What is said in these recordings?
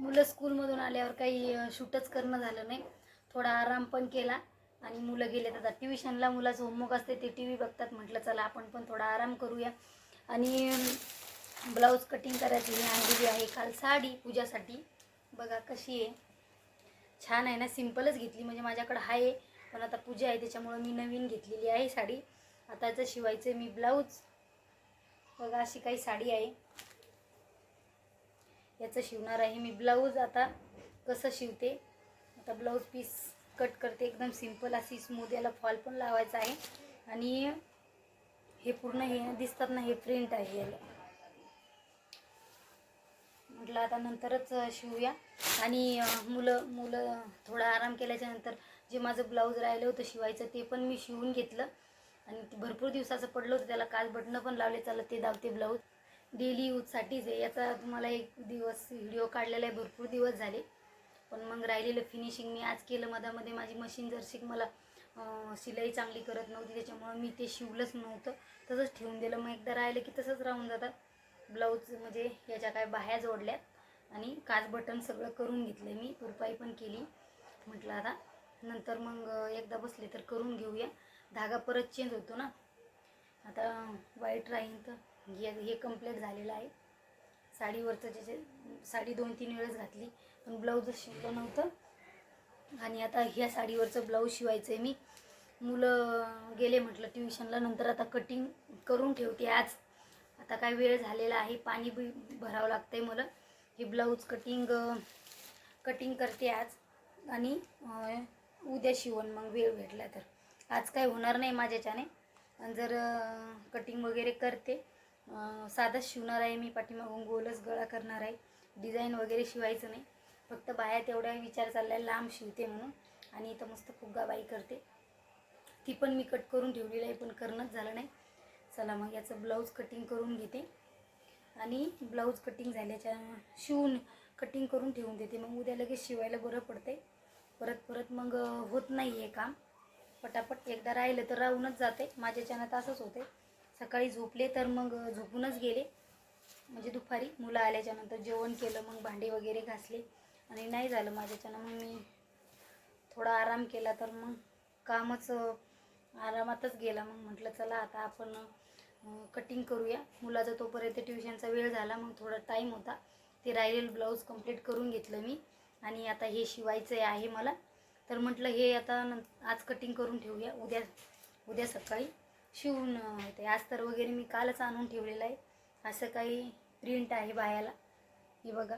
मुलं स्कूलमधून आल्यावर काही शूटच करणं झालं नाही. थोडा आराम पण केला आणि मुलं गेले आता ट्युशनला मुलाचं होमवर्क असते ते टी व्ही बघतात. म्हटलं चला आपण पण थोडा आराम करूया. आणि ब्लाऊज कटिंग करायची मी आणलेली आहे काल साडी पूजासाठी. बघा कशी आहे. छान आहे ना सिम्पलच घेतली. म्हणजे माझ्याकडं आहे पण आता पूजा आहे त्याच्यामुळं मी नवीन घेतलेली आहे साडी. आता याचं शिवायचं मी ब्लाऊज. बघा अशी काही साडी आहे. याचं शिवणार आहे. मी ब्लाऊज आता कसं शिवते आता ब्लाऊज पीस कट करते. एकदम सिंपल अशी स्मूथ याला फॉल पण लावायचा आहे. आणि हे पूर्ण हे दिसतात ना हे प्रिंट आहे याला. म्हटलं आता नंतरच शिवूया. आणि मुलं मुलं थोडा आराम केल्याच्यानंतर जे माझं ब्लाऊज राहिलं होतं शिवायचं ते पण मी शिवून घेतलं. आणि ते भरपूर दिवसाचं पडलं होतं त्याला काल बटणं पण लावले चालत ते दावते ब्लाऊज. डेली यूजसाठीच आहे. याचा तुम्हाला एक दिवस व्हिडिओ काढलेला आहे. भरपूर दिवस झाले. पण मग राहिलेलं फिनिशिंग मी आज केलं. मधामध्ये माझी मशीन जर्शी मला शिलाई चांगली करत नव्हती. त्याच्यामुळं मी ते शिवलंच नव्हतं. तसंच ठेवून दिलं. मग एकदा राहिलं की तसंच राहून जातात ब्लाऊज म्हणजे याच्या काय बाह्या जोडल्यात. आणि काच बटन सगळं करून घेतलं मी. तुरपाई पण केली. म्हटलं आता नंतर मग एकदा बसले तर करून घेऊया. धागा परत चेंज होतो ना. आता वाईट राहीन तर. हे हे कंप्लीट झालेलं आहे. साडीवरचं जे जे साडी दोन तीन वेळेस घातली पण ब्लाऊजच शिवलं नव्हतं. आणि आता ह्या साडीवरचं ब्लाऊज शिवायचं आहे मी. मुलं गेले म्हटलं ट्युशनला नंतर आता कटिंग करून ठेवते आज. आता काय वेळ झालेला आहे पाणी बी भरावं लागतं आहे मला. हे ब्लाऊज कटिंग कटिंग करते आज. आणि उद्या शिवण मग वेळ भेटला तर. आज काय होणार नाही माझ्याच्याने. आणि जर कटिंग वगैरे करते साधंच शिवणार आहे मी पाठीमागून गोलच गळा करणार आहे. डिझाईन वगैरे शिवायचं नाही. फक्त बाया तेवढा विचार चालला आहे लांब शिवते म्हणून. आणि इथं मस्त फुगाबाई करते. ती पण मी कट करून ठेवलेली आहे पण करणंच झालं नाही. चला मग याचं ब्लाऊज कटिंग करून घेते. आणि ब्लाऊज कटिंग झाल्याच्या शिवून कटिंग करून ठेवून देते. मग उद्या लगेच शिवायला बरं पडते परत परत मग होत नाही आहे काम. पटापट एकदा राहिलं तर राहूनच जाते. माझ्याच्यानं असंच होते सकाळी झोपले तर मग झोपूनच गेले. म्हणजे दुपारी मुलं आल्याच्यानंतर जेवण केलं मग भांडे वगैरे घासले. आणि नाही झालं माझ्याच्यानं. मग मी थोडा आराम केला तर मग कामच आरामातच गेला. मग म्हटलं चला आता आपण कटिंग करूया. मुलाचा तोपर्यंत ट्युशनचा वेळ झाला. मग थोडा टाईम होता. ते राहिलेलं ब्लाऊज कंप्लीट करून घेतलं मी. आणि आता हे शिवायचं आहे मला. तर म्हटलं हे आता आज कटिंग करून ठेवूया. उद्या उद्या सकाळी. शिवून ते अस्तर वगैरे मी कालच आणून ठेवलेलं आहे. असं काही प्रिंट आहे बायाला. हे बघा.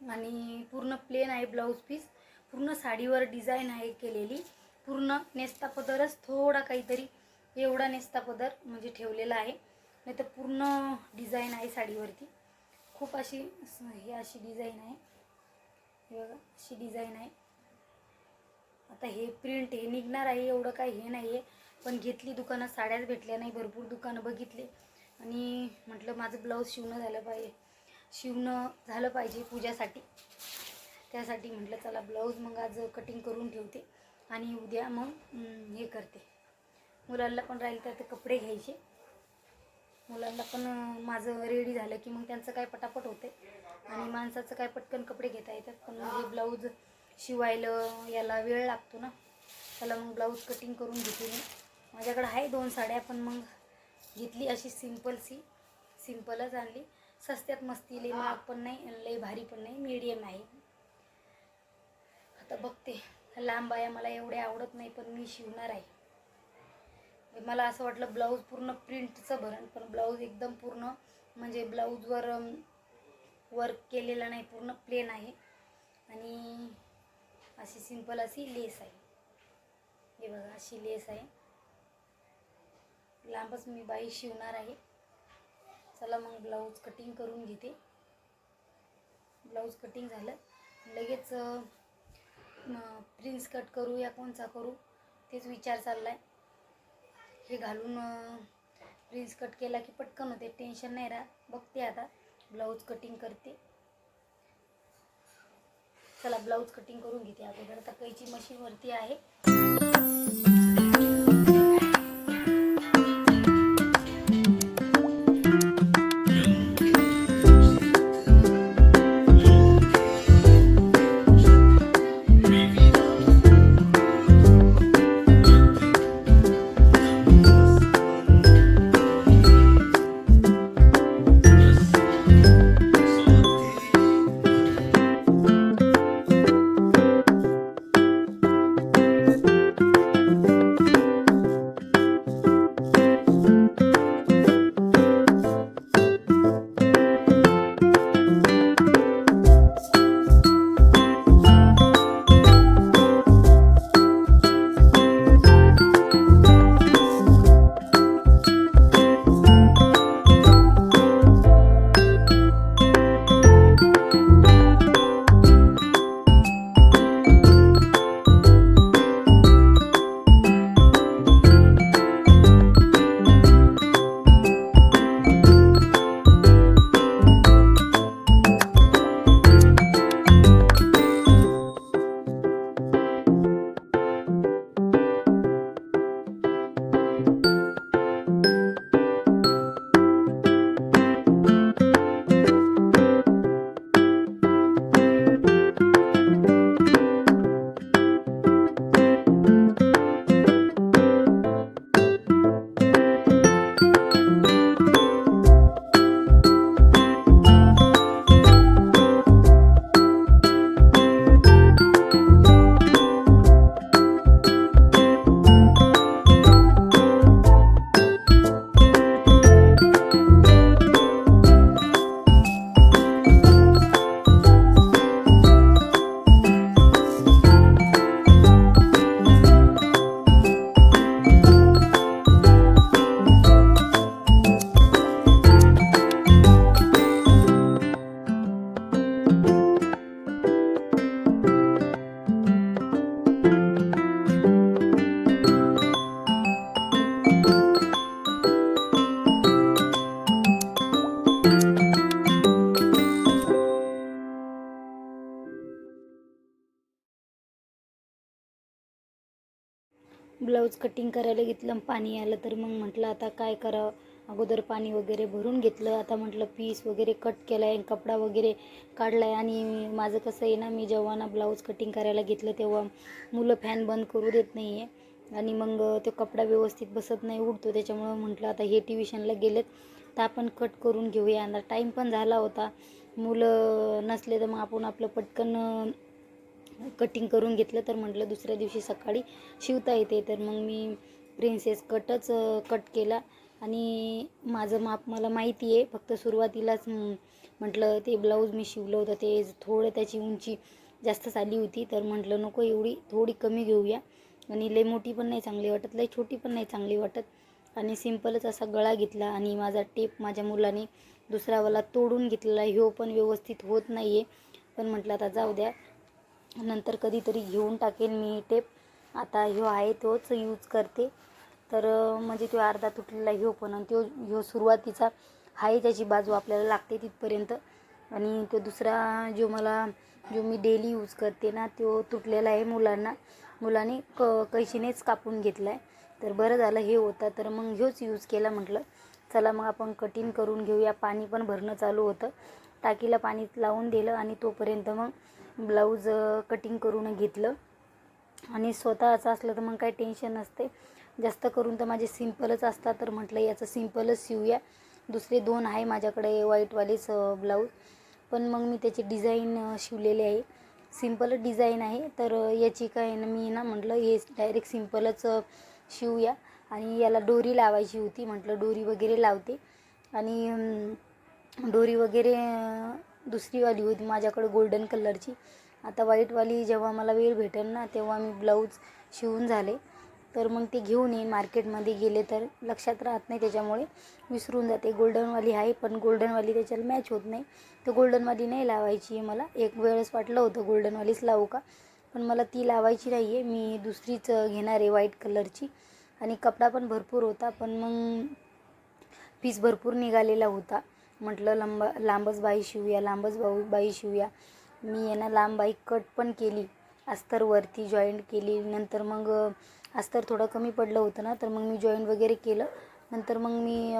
आणि पूर्ण प्लेन आहे ब्लाऊज पीस पूर्ण साडीवर डिझाईन आहे केलेली. पूर्ण नेस्ता पदरच थोडा काहीतरी एवढा नेस्ता पदर म्हणजे ठेवलेला आहे. नाही तर पूर्ण डिझाईन आहे साडीवरती. खूप अशी हे अशी डिझाईन आहे. हे बघा अशी डिझाईन आहे. आता हे प्रिंट हे निघणार आहे एवढं काही हे नाही आहे पण घेतली दुकानात साड्याच भेटल्या नाही भरपूर दुकानं बघितले. आणि म्हटलं माझं ब्लाऊज शिवणं झालं पाहिजे. शिवणं झालं पाहिजे पूजासाठी. त्यासाठी म्हटलं चला ब्लाऊज मग आज कटिंग करून ठेवते आणि उद्या मग हे करते. मुलांना पण राहील तर ते कपडे घ्यायचे. मुलांना पण माझं रेडी झालं की मग त्यांचं काय पटापट होते आणि माणसाचं काय पटकन कपडे घेता येतात पण मग हे ब्लाऊज शिवायला याला वेळ लागतो ना. त्याला मग ब्लाऊज कटिंग करून घेते मी. माझ्याकडे आहे दोन साड्या पण मग घेतली अशी सिम्पलची. सिम्पलच आणली. सस्त्यात मस्ती लई महाग पण नाही आणि लई भारी पण नाही. मीडियम आहे. आता बघते. लांब आहे मला एवढे आवडत नाही पण मी शिवणार आहे. मला असं वाटलं ब्लाऊज पूर्ण प्रिंटचं भरण पण ब्लाऊज एकदम पूर्ण म्हणजे ब्लाऊजवर वर्क केलेलं नाही पूर्ण प्लेन आहे. आणि अशी सिंपल अशी लेस आहे. हे बघा अशी लेस आहे. लांबच मी बाई शिवणार आहे. चला मग ब्लाऊज कटिंग करून घेते. ब्लाऊज कटिंग झालं. लगेच प्रिन्स कट करू या कोणचा करू तेच विचार चालला आहे हे घालून प्रिन्स कट केला की पटकन होते. टेन्शन नाही राहत. बघते आता. ब्लाऊज कटिंग करते. चला ब्लाऊज कटिंग करून घेते. अगोदर आता कैची मशीनवरती आहे. ब्लाऊज कटिंग करायला घेतलं पाणी आलं तर मग म्हटलं आता काय करावं? अगोदर पाणी वगैरे भरून घेतलं. आता म्हटलं पीस वगैरे कट केला आहे कपडा वगैरे काढला आहे आणि माझं कसं आहे ना मी जेव्हा ना ब्लाऊज कटिंग करायला घेतलं तेव्हा मुलं फॅन बंद करू देत नाही आहे आणि मग तो कपडा व्यवस्थित बसत नाही उडतो. त्याच्यामुळं म्हटलं आता हे ट्युशनला गेलेत. तर आपण कट करून घेऊया. आणि टाईम पण झाला होता. मुलं नसले तर मग आपण आपलं पटकन कटिंग करून घेतलं तर म्हटलं दुसऱ्या दिवशी सकाळी शिवता येते. तर मग मी प्रिन्सेस कटच कट केला. आणि माझं माप मला माहिती आहे. फक्त सुरुवातीलाच म्हटलं ते ब्लाऊज मी शिवलं होतं. ते थोडं त्याची उंची जास्तच आली होती. तर म्हटलं नको एवढी थोडी कमी घेऊया. आणि लई मोठी पण नाही चांगली वाटत. लई छोटी पण नाही चांगली वाटत. आणि सिम्पलच असा गळा घेतला. आणि माझा टेप माझ्या मुलाने दुसरावाला तोडून घेतलेला ह्यो पण व्यवस्थित होत नाही आहे पण म्हटलं आता जाऊ द्या. नंतर कधीतरी घेऊन टाकेन मी टेप आता ह्यो आहे तोच यूज करते. तर म्हणजे तो अर्धा तुटलेला ह्यो पण आणि तो ह्यो सुरुवातीचा आहे त्याची बाजू आपल्याला लागते तिथपर्यंत. आणि तो दुसरा जो मला जो मी डेली यूज करते ना तो तुटलेला आहे मुलांना. मुलाने क कैशीनेच कापून घेतला आहे तर बरं झालं हे होतं. तर मग ह्योच यूज केला म्हटलं. चला मग आपण कटिंग करून घेऊया. पाणी पण भरणं चालू होतं. टाकीला पाणी लावून दिलं आणि तोपर्यंत मग ब्लाऊज कटिंग करून घेतलं. आणि स्वतःचं असलं तर मग काही टेन्शन नसते. जास्त करून तर माझे सिम्पलच असतात तर म्हटलं याचं सिम्पलच शिवूया. दुसरे दोन आहे माझ्याकडे व्हाईटवालेच ब्लाऊज. पण मग मी त्याची डिझाईन शिवलेले आहे. सिम्पलच डिझाईन आहे. तर याची काय ना मी ना म्हटलं हे डायरेक्ट सिम्पलच शिवूया. आणि याला डोरी लावायची होती. म्हटलं डोरी वगैरे लावते. आणि डोरी वगैरे दुसरीवाली होती माझ्याकडे गोल्डन कलरची आता व्हाईटवाली जेव्हा मला वेळ भेटेल ना तेव्हा मी ब्लाऊज शिवून झाले. तर मग ते घेऊन येईन मार्केटमध्ये गेले तर लक्षात राहत नाही त्याच्यामुळे विसरून जाते. गोल्डनवाली आहे पण गोल्डनवाली त्याच्याला मॅच होत नाही. तर गोल्डनवाली नाही लावायची आहे मला. एक वेळेस वाटलं होतं गोल्डनवालीच लावू का? पण मला ती लावायची नाही आहे मी दुसरीच घेणार आहे व्हाईट कलरची आणि कपडा पण भरपूर होता पण मग पीस भरपूर निघालेला होता. म्हटलं लंब लांबच बाई शिवूया लांबच बाऊ बाई शिवूया. मी आहे ना लांब बाई कट पण केली. अस्तरवरती जॉईंट केली. नंतर मग अस्तर थोडं कमी पडलं होतं ना तर मग मी जॉईंट वगैरे केलं. नंतर मग मी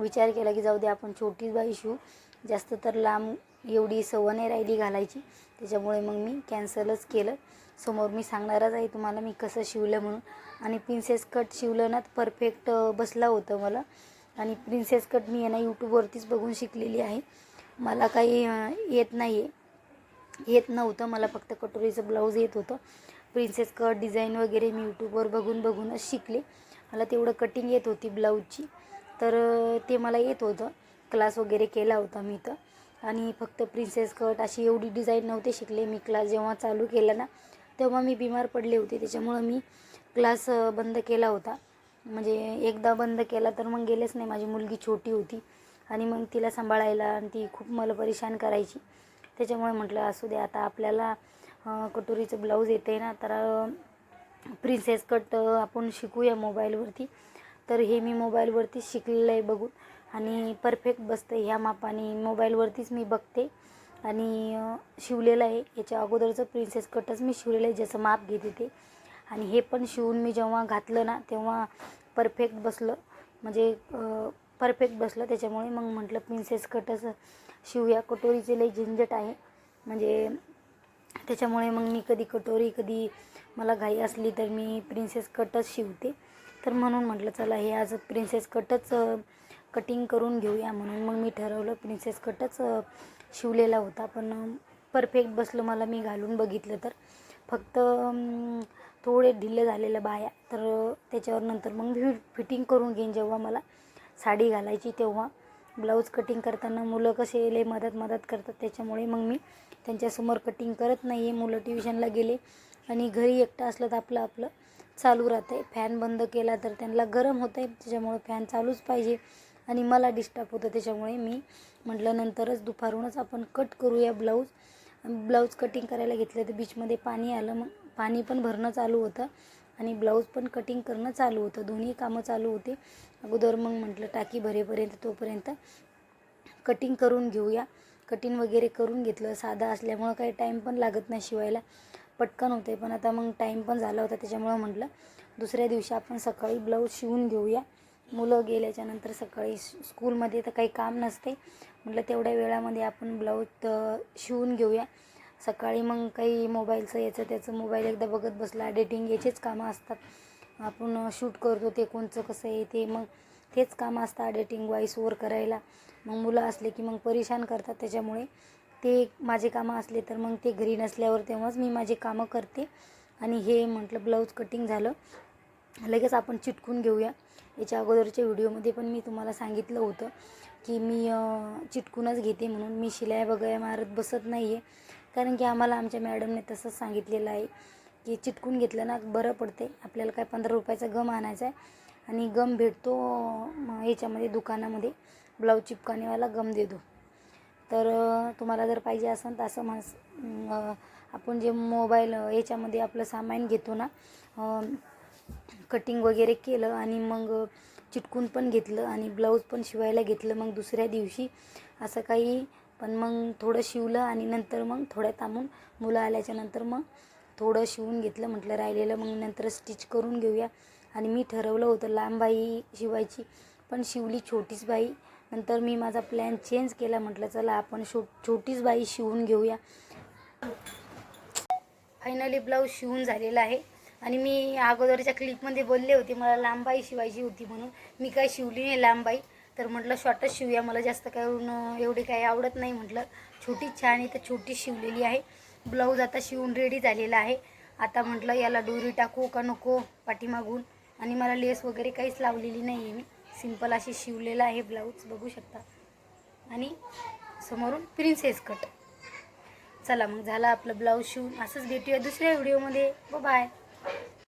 विचार केला की जाऊ दे आपण छोटी बाई शिवू. जास्त तर लांब एवढी सवय नाही राहिली घालायची. त्याच्यामुळे मग मी कॅन्सलच केलं. समोर मी सांगणारच आहे तुम्हाला मी कसं शिवलं म्हणून. आणि प्रिन्सेस कट शिवलं ना परफेक्ट बसला होतं मला. आणि प्रिन्सेस कट मी यांना ना यूट्यूबवरतीच बघून शिकलेली आहे. मला काही येत नाही आहे येत नव्हतं. मला फक्त कटोरीचं ब्लाऊज येत होतं. प्रिन्सेस कट डिझाईन वगैरे मी यूट्यूबवर बघून बघूनच शिकले. मला तेवढं कटिंग येत होती ब्लाऊजची तर ते मला येत होतं. क्लास वगैरे केला होता मी तर. आणि फक्त प्रिन्सेस कट अशी एवढी डिझाईन नव्हते शिकले. मी क्लास जेव्हा चालू केला ना तेव्हा मी बिमार पडले होते. त्याच्यामुळं मी क्लास बंद केला होता. म्हणजे एकदा बंद केला तर मग गेलेच नाही. माझी मुलगी छोटी होती आणि मग तिला सांभाळायला आणि ती खूप मला परेशान करायची. त्याच्यामुळे म्हटलं असू दे आता आपल्याला कटोरीचं ब्लाऊज येते ना तर प्रिन्सेस कट आपण शिकूया मोबाईलवरती. तर हे मी मोबाईलवरतीच शिकलेलं आहे बघून. आणि परफेक्ट बसतं ह्या मापाने. मोबाईलवरतीच मी बघते आणि शिवलेलं आहे. याच्या अगोदरचं प्रिन्सेस कटच मी शिवलेलं आहे. ज्याचं माप घेते ते. आणि हे पण शिवून मी जेव्हा घातलं ना तेव्हा परफेक्ट बसलं. म्हणजे परफेक्ट बसलं. त्याच्यामुळे मग म्हटलं प्रिन्सेस कटच शिवूया. कटोरीचे लई झंझट आहे. म्हणजे त्याच्यामुळे मग मी कधी कटोरी कधी मला घाई असली तर मी प्रिन्सेस कटच शिवते. तर म्हणून म्हटलं चला हे आज प्रिन्सेस कटच कटिंग करून घेऊया म्हणून मग मी ठरवलं प्रिन्सेस कटच शिवलेला होता. पण परफेक्ट बसलं मला मी घालून बघितलं तर. फक्त थोडे ढिल्ले झालेलं बाया तर त्याच्यावर नंतर मग मी फिटिंग करून घेईन जेव्हा मला साडी घालायची तेव्हा. ब्लाऊज कटिंग करताना मुलं कसे लय मदत मदत करतात त्याच्यामुळे मग मी त्यांच्यासमोर कटिंग करत नाही आहे मुलं ट्युशनला गेले आणि घरी एकटं असलं तर आपलं आपलं चालू राहतं आहे फॅन बंद केला तर त्यांना गरम होतं आहे त्याच्यामुळे फॅन चालूच पाहिजे. आणि मला डिस्टर्ब होतं त्याच्यामुळे मी म्हटलं नंतरच दुपारूनच आपण कट करूया ब्लाऊज. ब्लाऊज कटिंग करायला घेतलं तर बीचमध्ये पाणी आलं मग पाणी पण भरणं चालू होतं आणि ब्लाऊज पण कटिंग करणं चालू होतं. दोन्ही कामं चालू होते. अगोदर मग म्हटलं टाकी भरेपर्यंत तोपर्यंत कटिंग करून घेऊया. कटिंग वगैरे करून घेतलं. साधा असल्यामुळं काही टाईम पण लागत नाही शिवायला. पटकन होते पण आता मग टाईम पण झाला होता. त्याच्यामुळं म्हटलं दुसऱ्या दिवशी आपण सकाळी ब्लाऊज शिवून घेऊया. मुलं गेल्याच्यानंतर सकाळी स्कूलमध्ये तर काही काम नसते म्हटलं तेवढ्या वेळामध्ये आपण ब्लाऊज शिवून घेऊया. सकाळी मग काही मोबाईलचं याचं त्याचं मोबाईल एकदा बघत बसला एडिटिंग याचेच कामं असतात. आपण शूट करतो ते कोणचं कसं आहे ते मग तेच कामं असतं एडिटिंग वॉईस ओवर करायला. मग मुलं असले की मग परेशान करतात त्याच्यामुळे. ते माझे कामं असले तर मग ते घरी नसल्यावर तेव्हाच मी माझे कामं करते. आणि हे म्हटलं ब्लाऊज कटिंग झालं. लगेच आपण चिटकून घेऊया. याच्या अगोदरच्या व्हिडिओमध्ये पण मी तुम्हाला सांगितलं होतं की मी चिटकूनच घेते म्हणून. मी शिलाई वगैरे मारत बसत नाही आहे कारण की आम्हाला आमच्या मॅडमने तसंच सांगितलेलं आहे की चिटकून घेतलं ना बरं पडते. आपल्याला काय पंधरा रुपयाचा गम आणायचा आहे. आणि गम भेटतो याच्यामध्ये दुकानामध्ये. ब्लाऊज चिपकानेवाला गम देतो. तर तुम्हाला जर पाहिजे असेल तर असं म्हणस आपण जे मोबाईल याच्यामध्ये आपलं सामान घेतो ना कटिंग वगैरे केलं आणि मग चिटकून पण घेतलं आणि ब्लाऊज पण शिवायला घेतलं मग दुसऱ्या दिवशी असं काही पण मग थोडं शिवलं आणि नंतर मग थोड्या थांबून मुलं आल्याच्यानंतर मग थोडं शिवून घेतलं म्हटलं राहिलेलं मग नंतर स्टिच करून घेऊया. आणि मी ठरवलं होतं लांब बाई शिवायची पण शिवली छोटीच बाई. नंतर मी माझा प्लॅन चेंज केला म्हटलं चला आपण शो छोटीच बाई शिवून घेऊया. फायनली ब्लाऊज शिवून झालेला आहे. आणि मी अगोदरच्या क्लिपमध्ये बोलले होते मला लांबाई शिवायची होती म्हणून. मी काय शिवली नाही लांबाई तर म्हटलं शॉर्टच शिवूया. मला जास्त काय एवढी काही आवडत नाही म्हटलं. छोटी छान इथं छोटी शिवलेली आहे. ब्लाऊज आता शिवून रेडी झालेला आहे. आता म्हटलं याला दोरी टाकू का नको पाठीमागून? आणि मला लेस वगैरे काहीच लावलेली नाही आहे मी. सिंपल अशी शिवलेला आहे ब्लाऊज बघू शकता. आणि समोरून प्रिन्सेस कट चला मग झालं आपलं ब्लाऊज शिवून. असंच भेटूया दुसऱ्या व्हिडिओमध्ये बाय